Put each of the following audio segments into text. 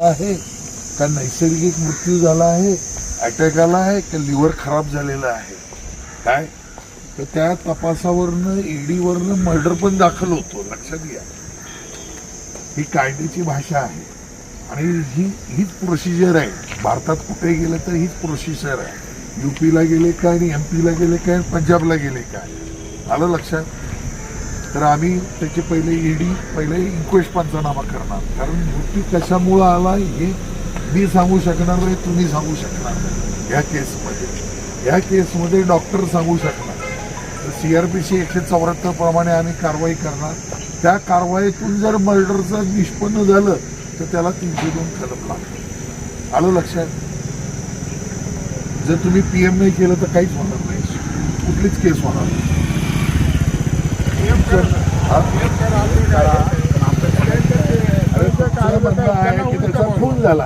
आहे. का नैसर्गिक मृत्यू झाला आहे अटॅक आला आहे का लिव्हर खराब झालेला आहे? काय? तर त्या तपासावरनं ईडीवरनं मर्डर पण दाखल होतो लक्षात घ्या. ही कायद्याची भाषा आहे. आणि ही हीच प्रोसिजर आहे. भारतात कुठे गेलं तर हीच प्रोसिजर आहे. युपीला गेले काय आणि एम पीला गेले काय पंजाबला गेले काय? आलं लक्षात? तर आम्ही त्याचे पहिले ईडी पहिले इन्क्वेस्ट पंचनामा करणार. कारण मृत्यू कशामुळं आला हे मी सांगू शकणार नाही तुम्ही सांगू शकणार नाही. ह्या केसमध्ये. ह्या केसमध्ये डॉक्टर सांगू शकणार. सी आर पी सी एकशे चौऱ्याहत्तर प्रमाणे आम्ही कारवाई करणार. त्या कारवाईतून जर मर्डरचं निष्पन्न झालं तर त्याला तीनशे दोन कलम लागतात आलं लक्षात? जर तुम्ही पीएम नाही केलं तर काहीच होणार नाही. कुठलीच केस होणार नाही. म्हणणं आहे की त्याचा खून झाला.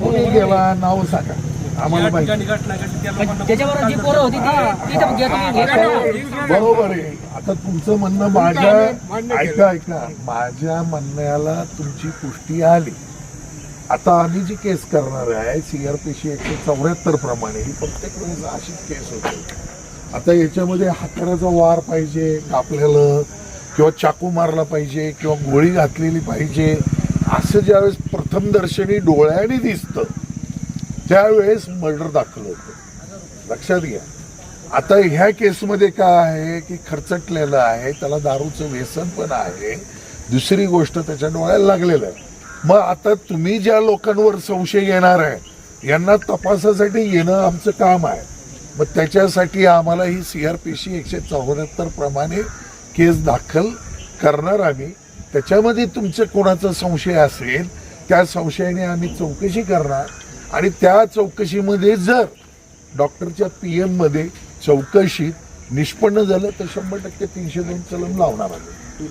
कोणी गेला नाव सांगा. आम्हाला माहिती. जी पोरं होती ती. बरोबर आहे. आता तुमचं म्हणणं माझ्या ऐका ऐका. माझ्या म्हणण्याला तुमची पुष्टी आली. आता आम्ही जी केस करणार आहे सीआरपीसी एकशे चौऱ्याहत्तर प्रमाणे ही प्रत्येक वेळेस अशीच केस होते. आता याच्यामध्ये हाताराचा वार पाहिजे कापलेलं किंवा चाकू मारला पाहिजे किंवा गोळी घातलेली पाहिजे असं ज्यावेळेस प्रथम दर्शनी डोळ्याने दिसतं त्यावेळेस मर्डर दाखल होतं. लक्षात घ्या. आता ह्या केसमध्ये काय आहे की खर्चटलेलं आहे त्याला दारूचं व्यसन पण आहे दुसरी गोष्ट त्याच्या डोळ्याला लागलेलं आहे. मग आता तुम्ही ज्या लोकांवर संशय येणार आहे यांना तपासासाठी येणं आमचं काम आहे. मग त्याच्यासाठी आम्हाला ही सी आर पी सी एकशे चौऱ्याहत्तर प्रमाणे केस दाखल करणार आम्ही. त्याच्यामध्ये तुमचं कोणाचा संशय असेल त्या संशयाने आम्ही चौकशी करणार. आणि त्या चौकशीमध्ये जर डॉक्टरच्या पी एममध्ये चौकशीत निष्पन्न झालं तर शंभर टक्के तीनशे दोन चलन लावणार आम्ही.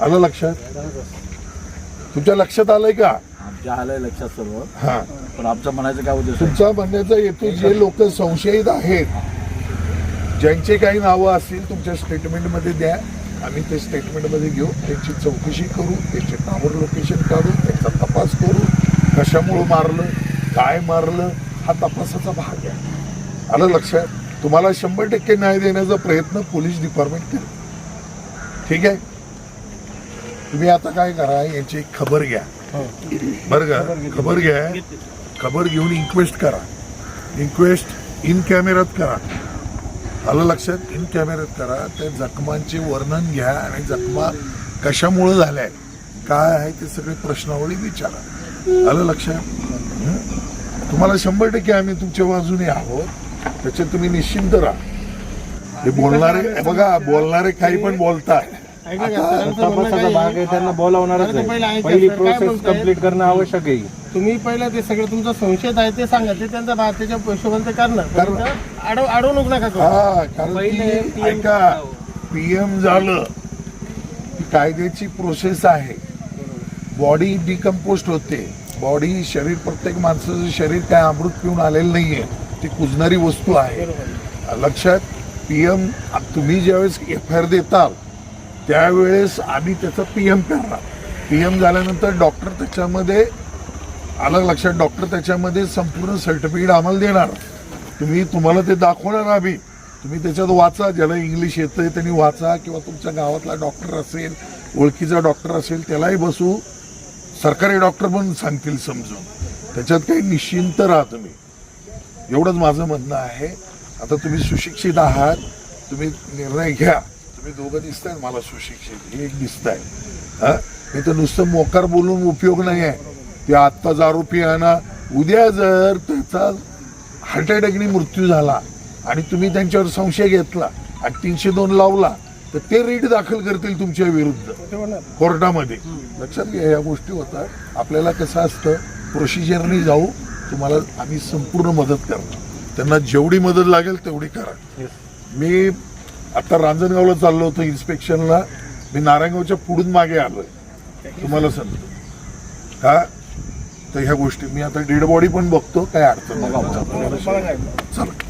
आलं लक्षात? तुमच्या लक्षात आलंय का? आलंय लक्षात सर्व. हा. पण आमचं म्हणायचं काय आहे? तुमचा म्हणण्याचा येतो जे लोक संशयित आहेत ज्यांचे काही नावं असतील तुमच्या स्टेटमेंटमध्ये द्या. आम्ही ते स्टेटमेंटमध्ये घेऊ. त्यांची चौकशी करू त्यांचे टावर लोकेशन काढू त्यांचा तपास करू. कशामुळं मारलं काय मारलं हा तपासाचा भाग आहे. आलं लक्षात तुम्हाला शंभर टक्के न्याय देण्याचा प्रयत्न पोलीस डिपार्टमेंट करेल ठीक आहे? तुम्ही आता काय करा याची एक खबर घ्या. बरं का? खबर घ्या. खबर घेऊन इन्क्वेस्ट करा. इन्क्वेस्ट इन कॅमेऱ्यात करा. आलं लक्षात? इन कॅमेऱ्यात करा. त्या जखमांचे वर्णन घ्या आणि जखमा कशामुळे झाल्या काय आहे ते सगळे प्रश्नावली विचारा. आलं लक्षात? हं? तुम्हाला शंभर टक्के आम्ही तुमच्या बाजूने आहोत. त्याच्यात तुम्ही निश्चिंत राहा. हे बोलणारे हे बघा बोलणारे काही पण बोलतात. तपासाचा भाग आहे त्यांना बोलावणारच पहिलं आहे प्रोसेस? कंप्लीट करणं आवश्यक आहे. तुम्ही पहिलं ते सगळं तुमचं संशय आहे ते सांगा. ते त्यांचा भाग त्याच्या हिशोबाने ते करणार. अडव अडवणूक नका करू. हा कारण की ऐका पीएम झालं कायद्याची प्रोसेस आहे. बॉडी डिकम्पोस्ट होते. बॉडी शरीर प्रत्येक माणसाचं शरीर काय अमृत पिऊन आलेलं नाहीये. ती कुजणारी वस्तू आहे. लक्षात पीएम तुम्ही ज्यावेळेस एफ आय आर देताल त्यावेळेस आम्ही त्याचं पीएम करणार. पीएम झाल्यानंतर डॉक्टर त्याच्यामध्ये आलं लक्षात डॉक्टर त्याच्यामध्ये संपूर्ण सर्टिफिकेट आम्हाला देणार. तुम्ही तुम्हाला ते दाखवणार आम्ही. तुम्ही त्याच्यात वाचा ज्याला इंग्लिश येतं आहे त्यांनी वाचा किंवा तुमच्या गावातला डॉक्टर असेल ओळखीचा डॉक्टर असेल त्यालाही बसू. सरकारी डॉक्टर पण सांगतील समजून. त्याच्यात काही निश्चिंत राहा तुम्ही. एवढंच माझं म्हणणं आहे. आता तुम्ही सुशिक्षित आहात. तुम्ही निर्णय घ्या. तुम्ही दोघं दिसताय मला सुशिक्षित. हे एक दिसत आहे हा नाही तर नुसतं मोकार बोलून उपयोग नाही आहे ते आत्ताच आरोपी आहे ना उद्या जर त्याचा हार्ट अटॅकने मृत्यू झाला आणि तुम्ही त्यांच्यावर संशय घेतला आणि तीनशे दोन लावला तर ते रीट दाखल करतील तुमच्या विरुद्ध. कोर्टामध्ये. लक्षात घ्या या गोष्टी होतात. आपल्याला कसं असतं प्रोसिजरनी जाऊ तुम्हाला आम्ही संपूर्ण मदत करणार. त्यांना जेवढी मदत लागेल तेवढी करा. मी आता रांजणगावला चाललो होतो इन्स्पेक्शनला. मी नारायणगावच्या पुढून मागे आलोय. तुम्हाला सांगतो. का? तर ह्या गोष्टी मी आता डेड बॉडी पण बघतो काय अडचण चला.